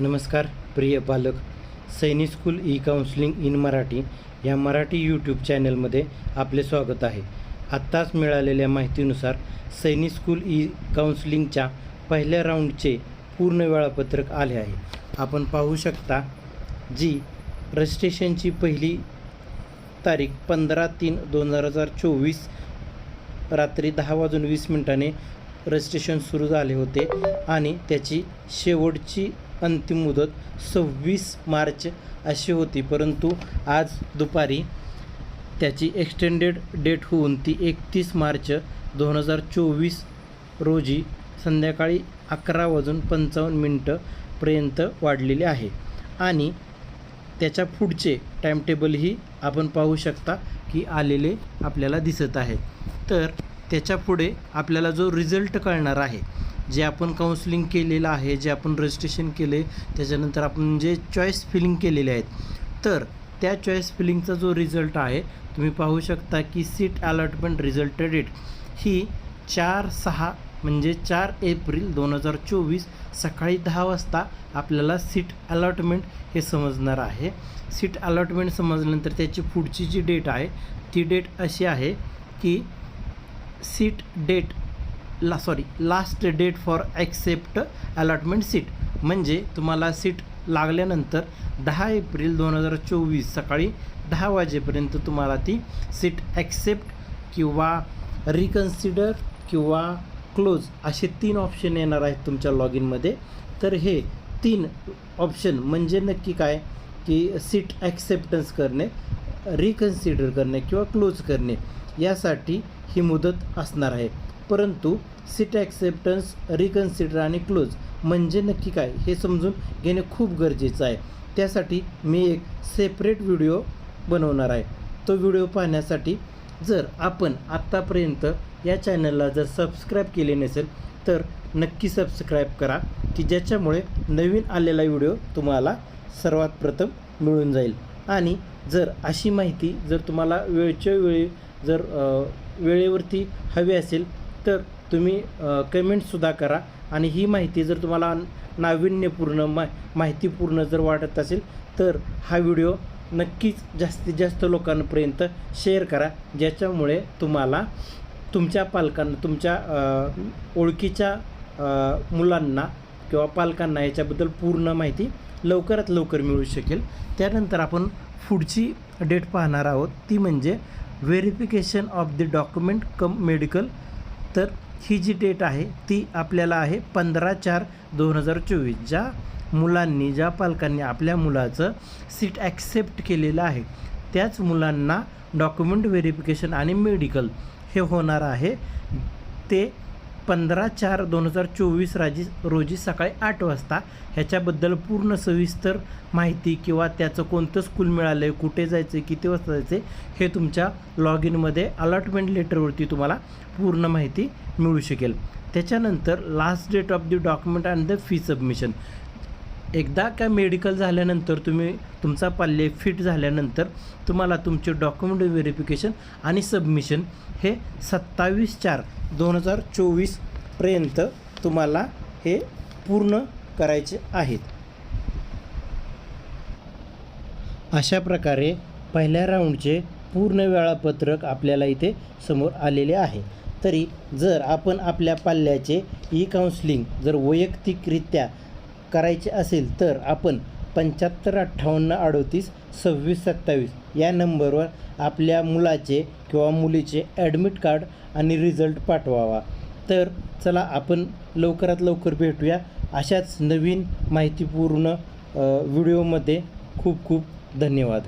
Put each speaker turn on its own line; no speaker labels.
नमस्कार प्रिय पालक. Saini school e counselling in Marathi या मराठी यूट्यूब चॅनलमध्ये आपले स्वागत आहे. आत्ताच मिळालेल्या माहितीनुसार सैनिक स्कूल ई काउन्सिलिंगच्या पहिल्या राऊंडचे पूर्ण वेळापत्रक आले आहे. आपण पाहू शकता जी रजिस्ट्रेशनची पहिली तारीख पंधरा तीन दोन हजार चोवीस रात्री दहा वाजून वीस मिनिटाने रजिस्ट्रेशन सुरू झाले होते आणि त्याची शेवटची अंतिम मुदत सव्वीस मार्च अशी होती. परंतु आज दुपारी त्याची एक्सटेंडेड डेट होऊन ती एकतीस मार्च दोन हजार चोवीस रोजी संध्याकाळी अकरा वाजून पंचावन्न मिनटंपर्यंत वाढलेली आहे. आणि त्याच्या पुढचे टाईमटेबलही आपण पाहू शकता की आलेले आपल्याला दिसत आहे. तर त्याच्या पुढे आपल्याला जो रिझल्ट कळणार आहे जे आपण काउन्सिलिंग केलेलं आहे जे आपण रजिस्ट्रेशन केले त्याच्यानंतर आपण जे चॉईस फिलिंग केलेले आहेत तर त्या चॉईस फिलिंगचा जो रिझल्ट आहे तुम्ही पाहू शकता की सीट अलॉटमेंट रिझल्ट डेट ही चार सहा म्हणजे चार एप्रिल दोन हजार चोवीस सकाळी दहा वाजता आपल्याला सीट अलॉटमेंट हे समजणार आहे. सीट अलॉटमेंट समजल्यानंतर त्याची पुढची जी डेट आहे ती डेट अशी आहे की सीट डेट ला sorry last date for accept allotment seat म्हणजे तुम्हाला सीट लागल्यानंतर दहा एप्रिल दोन हजार चोवीस सकाळी दहा वाजेपर्यंत तुम्हाला ती सीट ॲक्सेप्ट किंवा रिकन्सिडर किंवा क्लोज असे तीन ऑप्शन येणार आहेत तुमच्या लॉग इनमध्ये तर हे तीन ऑप्शन म्हणजे नक्की काय? की सीट ॲक्सेप्टन्स करणे रिकन्सिडर करणे किंवा क्लोज करणे यासाठी ही मुदत असणार आहे. परंतु सीट ॲक्सेप्टन्स रिकन्सिडर आणि क्लोज म्हणजे नक्की काय हे समजून घेणे खूप गरजेचं आहे. त्यासाठी मी एक सेपरेट व्हिडिओ बनवणार आहे. तो व्हिडिओ पाहण्यासाठी जर आपण आत्तापर्यंत या चॅनलला जर सबस्क्राईब केले नसेल तर नक्की सबस्क्राईब करा की ज्याच्यामुळे नवीन आलेला व्हिडिओ तुम्हाला सर्वात प्रथम मिळून जाईल. आणि जर अशी माहिती जर तुम्हाला वेळच्या वेळी जर वेळेवरती हवी असेल तर तुम्ही कमेंटसुद्धा करा. आणि ही माहिती जर तुम्हाला नाविन्यपूर्ण मा माहितीपूर्ण जर वाटत असेल तर हा व्हिडिओ नक्कीच जास्तीत जास्त लोकांपर्यंत शेअर करा. ज्याच्यामुळे तुम्हाला तुमच्या पालकांना तुमच्या ओळखीच्या मुलांना किंवा पालकांना याच्याबद्दल पूर्ण माहिती लवकरात लवकर मिळू शकेल. त्यानंतर आपण पुढची डेट पाहणार आहोत. ती म्हणजे verification of the document cum medical तर ही जी डेट आहे ती आपल्याला आहे पंधरा चार दोन हजार चोवीस ज्या मुलांनी ज्या पालकांनी आपल्या मुलाचं सीट ॲक्सेप्ट केलेलं आहे त्याच मुलांना डॉक्युमेंट व्हेरिफिकेशन आणि मेडिकल हे होणार आहे. ते पंधरा चार दोन हजार चोवीस राजी रोजी सकाळी आठ वाजता ह्याच्याबद्दल पूर्ण सविस्तर माहिती किंवा त्याचं कोणतं स्कूल मिळालं आहे कुठे जायचं आहे किती वाजता जायचं हे तुमच्या लॉग इनमध्ये अलॉटमेंट लेटरवरती तुम्हाला पूर्ण माहिती मिळू शकेल. त्याच्यानंतर last date of the document and the fee submission एकदा का मेडिकल झाल्यानंतर तुम्ही तुमचा पाल्य फिट झाल्यानंतर तुम्हाला तुमचे डॉक्युमेंट व्हेरिफिकेशन आणि सबमिशन हे सत्तावीस चार दोन हजार चोवीसपर्यंत तुम्हाला हे पूर्ण करायचे आहेत. अशा प्रकारे पहिल्या राऊंडचे पूर्ण वेळापत्रक आपल्याला इथे समोर आलेले आहे. तरी जर आपण आपल्या पाल्याचे ई काउन्सिलिंग जर वैयक्तिकरित्या करायचे असेल तर आपण पंच्याहत्तर अठ्ठावन्न अडोतीस सव्वीस सत्तावीस या नंबरवर आपल्या मुलाचे किंवा मुलीचे ॲडमिट कार्ड आणि रिझल्ट पाठवावा. तर चला आपण लवकरात लवकर भेटूया अशाच नवीन माहितीपूर्ण व्हिडिओमध्ये खूप खूप धन्यवाद.